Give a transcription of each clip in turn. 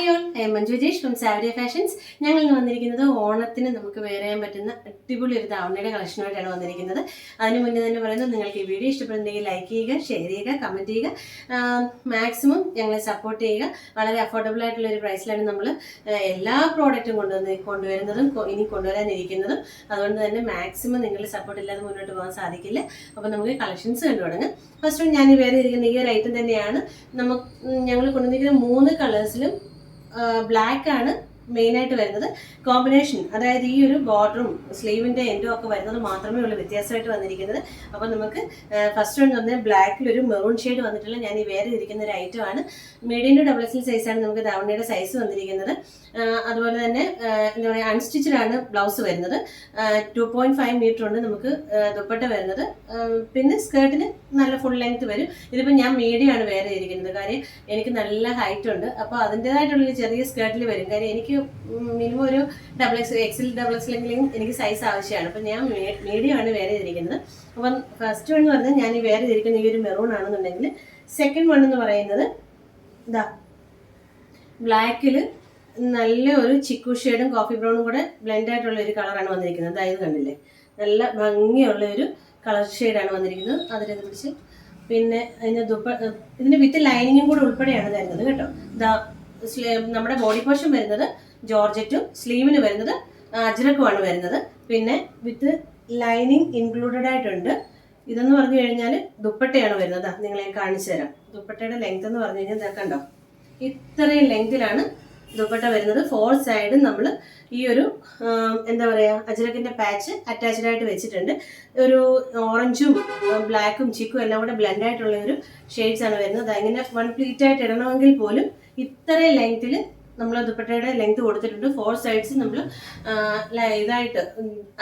Hi all I Manju Jesh from Savariya fashions ഞങ്ങൾ ഇന്ന് വന്നിരിക്കുന്നത് ഓണത്തിന് നമുക്ക് വേറെയാൻ പറ്റുന്ന അടിപൊളി ഒരു ധാവണയുടെ കളക്ഷനുമായിട്ടാണ് വന്നിരിക്കുന്നത്. അതിന് മുന്നേ തന്നെ പറയുന്നത് നിങ്ങൾക്ക് ഈ വീഡിയോ ഇഷ്ടപ്പെടുന്നെങ്കിൽ ലൈക്ക് ചെയ്യുക ഷെയർ ചെയ്യുക കമന്റ് ചെയ്യുക. മാക്സിമം ഞങ്ങളെ സപ്പോർട്ട് ചെയ്യുക. വളരെ അഫോർഡബിൾ ആയിട്ടുള്ള ഒരു പ്രൈസിലാണ് നമ്മൾ എല്ലാ പ്രോഡക്റ്റും കൊണ്ടുവന്ന് കൊണ്ടുവരുന്നതും ഇനി കൊണ്ടുവരാനിരിക്കുന്നതും. അതുകൊണ്ട് തന്നെ മാക്സിമം നിങ്ങളുടെ സപ്പോർട്ട് ഇല്ലാതെ മുന്നോട്ട് പോകാൻ സാധിക്കില്ല. അപ്പോൾ നമുക്ക് കളക്ഷൻസ് കണ്ടു തുടങ്ങാം. ഫസ്റ്റ് ഞാൻ വേറെ ഇരിക്കുന്ന ഈ ഒരു ഐറ്റം തന്നെയാണ്. നമുക്ക് ഞങ്ങൾ കൊണ്ടുവന്നിരിക്കുന്ന മൂന്ന് കളേഴ്സിലും ബ്ലാക്ക് ആണ്. മെയിൻ ആയിട്ട് വരുന്നത് കോമ്പിനേഷൻ അതായത് ഈ ഒരു ബോർഡറും സ്ലീവിന്റെ എൻഡും ഒക്കെ വരുന്നത് മാത്രമേ ഉള്ളൂ വ്യത്യാസമായിട്ട് വന്നിരിക്കുന്നത്. അപ്പോൾ നമുക്ക് ഫസ്റ്റ് വൺ പറഞ്ഞാൽ ബ്ലാക്കിൽ ഒരു മെറൂൺ ഷെയ്ഡ് വന്നിട്ടുള്ള ഞാൻ ഈ വേറെ ഇരിക്കുന്ന ഒരു ഐറ്റം ആണ്. മീഡിയം ടു ഡബിൾ എക്സൽ സൈസാണ് നമുക്ക് ദാവണിയുടെ സൈസ് വന്നിരിക്കുന്നത്. അതുപോലെ തന്നെ എന്താ പറയുക അൺസ്റ്റിച്ചഡ് ആണ് ബ്ലൗസ് വരുന്നത്. ടു പോയിന്റ് ഫൈവ് മീറ്റർ ഉണ്ട് നമുക്ക് ദുപ്പട്ട വരുന്നത്. പിന്നെ സ്കേർട്ടിന് നല്ല ഫുൾ ലെങ്ത് വരും. ഇതിപ്പോൾ ഞാൻ മീഡിയം ആണ് വേറെ ഇരിക്കുന്നത്. കാര്യം എനിക്ക് നല്ല ഹൈറ്റ് ഉണ്ട്. അപ്പോൾ അതിന്റെതായിട്ടുള്ളൊരു ചെറിയ സ്കേർട്ടിൽ വരും. കാര്യം എനിക്ക് മിനിമം ഒരു ഡബിൾ എക്സ് എക്സിൽ ഡബിൾ എക്സ് എക്സിലെങ്കിലും എനിക്ക് സൈസ് ആവശ്യമാണ്. അപ്പം ഞാൻ മീഡിയം ആണ് വേറെ ഇരിക്കുന്നത് അപ്പം ഫസ്റ്റ് വൺ എന്ന് പറഞ്ഞാൽ ഞാൻ ഈ വേറെ ഇരിക്കുന്ന ഈ ഒരു മെറൂൺ ആണെന്നുണ്ടെങ്കിൽ സെക്കൻഡ് വൺ എന്ന് പറയുന്നത് ഇതാ ബ്ലാക്കിൽ നല്ല ഒരു ചിക്കു ഷെയ്ഡും കോഫി ബ്രൗണും കൂടെ ബ്ലെൻഡ് ആയിട്ടുള്ള ഒരു കളറാണ് വന്നിരിക്കുന്നത്. അതായത് കണ്ടില്ലേ? നല്ല ഭംഗിയുള്ള ഒരു കളർ ഷെയ്ഡാണ് വന്നിരിക്കുന്നത്. അതിനെ പിടിച്ച് പിന്നെ അതിന് ദുപ്പ ഇതിന് വിത്ത് ലൈനിങ്ങും കൂടെ ഉൾപ്പെടെയാണ് തരുന്നത് കേട്ടോ. സ്ലീ- നമ്മുടെ ബോഡി പോർഷൻ വരുന്നത് ജോർജറ്റും സ്ലീവിന് വരുന്നത് അജ്രക്കുമാണ് വരുന്നത്. പിന്നെ വിത്ത് ലൈനിങ് ഇൻക്ലൂഡഡ് ആയിട്ടുണ്ട്. ഇതെന്ന് പറഞ്ഞു കഴിഞ്ഞാൽ ദുപ്പട്ടയാണ് വരുന്നത്. നിങ്ങളെ കാണിച്ചു തരാം. ദുപ്പട്ടയുടെ ലെങ്ത് എന്ന് പറഞ്ഞു കഴിഞ്ഞാൽ കണ്ടോ? ഇത്രയും ലെങ്തിലാണ് ദുപ്പട്ട വരുന്നത് ഫോർ സൈഡും നമ്മൾ ഈ ഒരു എന്താ പറയുക അജ്രക്കിന്റെ പാച്ച് അറ്റാച്ച്ഡ് ആയിട്ട് വെച്ചിട്ടുണ്ട്. ഒരു ഓറഞ്ചും ബ്ലാക്കും ചിക്കും എല്ലാം കൂടെ ബ്ലെൻഡ് ആയിട്ടുള്ള ഒരു ഷെയ്ഡ്സ് ആണ് വരുന്നത്. അങ്ങനെ വൺ പ്ലീറ്റ് ആയിട്ട് ഇടണമെങ്കിൽ പോലും ഇത്രയും ലെങ്ത്തിൽ നമ്മൾ ദുപ്പട്ടയുടെ ലെങ്ത് കൊടുത്തിട്ടുണ്ട്. ഫോർ സൈഡ്സ് നമ്മൾ ഇതായിട്ട്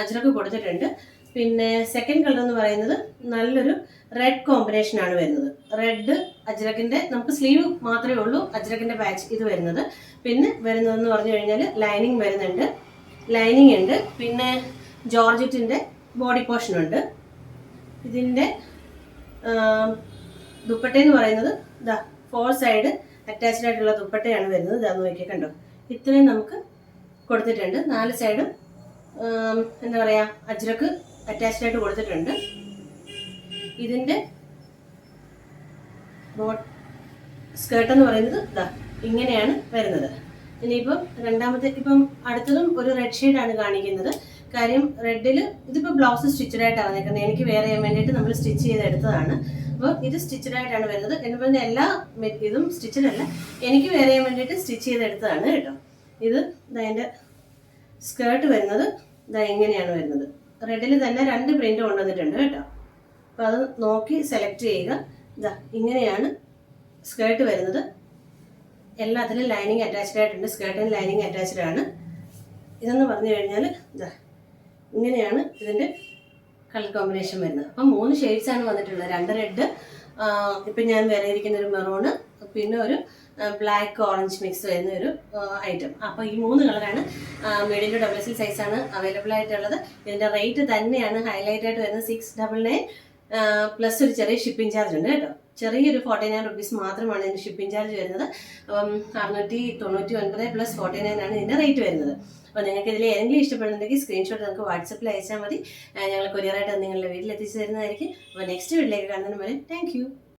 അജ്രക്ക് കൊടുത്തിട്ടുണ്ട്. പിന്നെ സെക്കൻഡ് കളർ എന്ന് പറയുന്നത് നല്ലൊരു റെഡ് കോമ്പിനേഷൻ ആണ് വരുന്നത്. റെഡ് അജ്രക്കിന്റെ നമുക്ക് സ്ലീവ് മാത്രമേ ഉള്ളൂ അജ്രക്കിന്റെ പാച്ച് ഇത് വരുന്നത്. പിന്നെ വരുന്നതെന്ന് പറഞ്ഞു കഴിഞ്ഞാൽ ലൈനിങ് വരുന്നുണ്ട്. ലൈനിങ് ഉണ്ട്. പിന്നെ ജോർജറ്റിന്റെ ബോഡി പോർഷൻ ഉണ്ട്. ഇതിന്റെ ദുപ്പട്ട എന്ന് പറയുന്നത് ഇതാ ഫോർ സൈഡ് അറ്റാച്ച്ഡ് ആയിട്ടുള്ള ദുപ്പട്ടയാണ് വരുന്നത്. ഇതാ നോക്കിയാൽ കണ്ടോ? ഇത്രയും നമുക്ക് കൊടുത്തിട്ടുണ്ട്. നാല് സൈഡും എന്താ പറയുക അജ്രക്ക് അറ്റാച്ച്ഡ് ആയിട്ട് കൊടുത്തിട്ടുണ്ട്. ഇതിന്റെ ബോട്ട് സ്കേർട്ട് എന്ന് പറയുന്നത് ഇതാ ഇങ്ങനെയാണ് വരുന്നത്. ഇനിയിപ്പം രണ്ടാമത്തെ ഇപ്പം അടുത്തതും ഒരു റെഡ് ഷെയ്ഡാണ് കാണിക്കുന്നത്. കാര്യം റെഡിൽ ഇതിപ്പോൾ ബ്ലൗസ് സ്റ്റിച്ചഡ് ആയിട്ടാണ് വന്നേക്കുന്നത് എനിക്ക് വേറെ ചെയ്യാൻ വേണ്ടിയിട്ട് നമ്മൾ സ്റ്റിച്ച് ചെയ്തെടുത്തതാണ് അപ്പോൾ ഇത് സ്റ്റിച്ചഡ് ആയിട്ടാണ് വരുന്നത്. എന്ന് പറഞ്ഞാൽ എല്ലാ ഇതും സ്റ്റിച്ചഡ് അല്ല. എനിക്ക് വേറെ ചെയ്യാൻ വേണ്ടിയിട്ട് സ്റ്റിച്ച് ചെയ്തെടുത്തതാണ് കേട്ടോ. ഇത് ഇതാ എന്റെ സ്കേർട്ട് വരുന്നത് ഇതാ എങ്ങനെയാണ് വരുന്നത്. റെഡിൽ തന്നെ രണ്ട് പ്രിന്റ് കൊണ്ടുവന്നിട്ടുണ്ട് കേട്ടോ. അപ്പോൾ അത് നോക്കി സെലക്ട് ചെയ്യുക. ഇതാ ഇങ്ങനെയാണ് സ്കേർട്ട് വരുന്നത്. എല്ലാത്തിലും ലൈനിങ് അറ്റാച്ച്ഡ് ആയിട്ടുണ്ട്. സ്കേർട്ടിന് ലൈനിങ് അറ്റാച്ച്ഡ് ആണ്. ഇതെന്ന് പറഞ്ഞു കഴിഞ്ഞാൽ ഇതാ ഇങ്ങനെയാണ് ഇതിന്റെ കളർ കോമ്പിനേഷൻ വരുന്നത്. അപ്പം മൂന്ന് ഷെയ്ഡ്സ് ആണ് വന്നിട്ടുള്ളത്. രണ്ട് റെഡ് ഇപ്പം ഞാൻ വരയിരിക്കുന്ന ഒരു മെറൂണ് പിന്നെ ഒരു ബ്ലാക്ക് ഓറഞ്ച് മിക്സ് വരുന്ന ഒരു ഐറ്റം അപ്പോൾ ഈ മൂന്ന് കളറാണ് മീഡിയം ടു ഡബിൾ സൈസ് ആണ് അവൈലബിൾ ആയിട്ടുള്ളത്. ഇതിന്റെ റേറ്റ് തന്നെയാണ് ഹൈലൈറ്റ് ആയിട്ട് വരുന്നത് സിക്സ് ഡബിൾ നയൻ പ്ലസ് ഒരു ചെറിയ ഷിപ്പിംഗ് ചാർജ് ഉണ്ട് കേട്ടോ. ചെറിയൊരു ഫോർട്ടി നയൻ റുപ്പീസ് മാത്രമാണ് ഇതിന്റെ ഷിപ്പിംഗ് ചാർജ് വരുന്നത്. അപ്പം അറുന്നൂറ്റി തൊണ്ണൂറ്റി ഒൻപത് പ്ലസ് ഫോർട്ടി നയൻ ആണ് ഇതിന്റെ റേറ്റ് വരുന്നത്. അപ്പോൾ നിങ്ങൾക്ക് ഇതിൽ ഏതെങ്കിലും ഇഷ്ടപ്പെടുന്നുണ്ടെങ്കിൽ സ്ക്രീൻഷോട്ട് നമുക്ക് വാട്സപ്പിൽ അയച്ചാൽ മതി. ഞങ്ങൾ കൊറിയറായിട്ട് നിങ്ങളുടെ വീട്ടിൽ എത്തിച്ചു തരുന്നതായിരിക്കും. അപ്പോൾ നെക്സ്റ്റ് വീട്ടിലേക്ക് കാണുന്നതിന് വരെ താങ്ക്